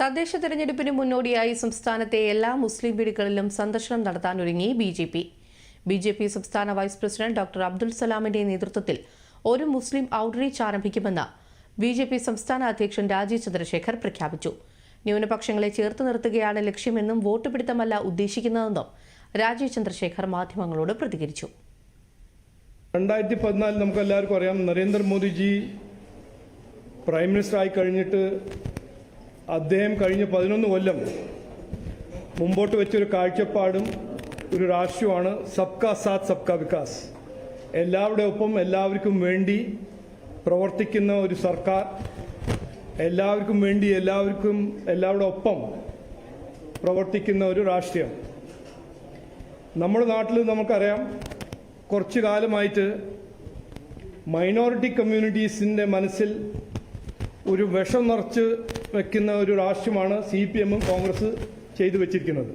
തദ്ദേശ തെരഞ്ഞെടുപ്പിന് മുന്നോടിയായി സംസ്ഥാനത്തെ എല്ലാ മുസ്ലിം വീടുകളിലും സന്ദർശനം നടത്താനൊരുങ്ങി B J P. B J P സംസ്ഥാന വൈസ് പ്രസിഡന്റ് ഡോക്ടർ അബ്ദുൽ സലാമിന്റെ നേതൃത്വത്തിൽ ഒരു മുസ്ലിം ഔട്ട്റീച്ച് ആരംഭിക്കുമെന്ന് ബി ജെ പി സംസ്ഥാന അധ്യക്ഷൻ രാജീവ് ചന്ദ്രശേഖർ പ്രഖ്യാപിച്ചു. ന്യൂനപക്ഷങ്ങളെ ചേർത്ത് നിർത്തുകയാണ് ലക്ഷ്യമെന്നും വോട്ട് പിടുത്തമല്ല ഉദ്ദേശിക്കുന്നതെന്നും രാജീവ് ചന്ദ്രശേഖർ മാധ്യമങ്ങളോട് പ്രതികരിച്ചു. രണ്ടായിരത്തി പതിനാലിൽ നമുക്ക് എല്ലാവർക്കും അറിയാം നരേന്ദ്രമോദിജി പ്രൈം മിനിസ്റ്റർ ആയി കഴിഞ്ഞിട്ട് അദ്ദേഹം കഴിഞ്ഞ പതിനൊന്ന് കൊല്ലം മുമ്പോട്ട് വെച്ചൊരു കാഴ്ചപ്പാടും ഒരു രാഷ്ട്രീയമാണ് സബ്കാ സാത്ത് സബ്കാ വികാസ്. എല്ലാവരുടെ ഒപ്പം എല്ലാവർക്കും വേണ്ടി പ്രവർത്തിക്കുന്ന ഒരു സർക്കാർ. എല്ലാവർക്കും വേണ്ടി എല്ലാവർക്കും എല്ലാവരുടെ ഒപ്പം പ്രവർത്തിക്കുന്ന ഒരു രാഷ്ട്രീയം. നമ്മുടെ നാട്ടിൽ നമുക്കറിയാം കുറച്ചു കാലമായിട്ട് മൈനോറിറ്റി കമ്മ്യൂണിറ്റീസിന്റെ മനസ്സിൽ ഒരു വിഷം നിറച്ച് വെക്കുന്ന ഒരു രാഷ്ട്രീയമാണ് സി പി എമ്മും കോൺഗ്രസ് ചെയ്തു വെച്ചിരിക്കുന്നത്.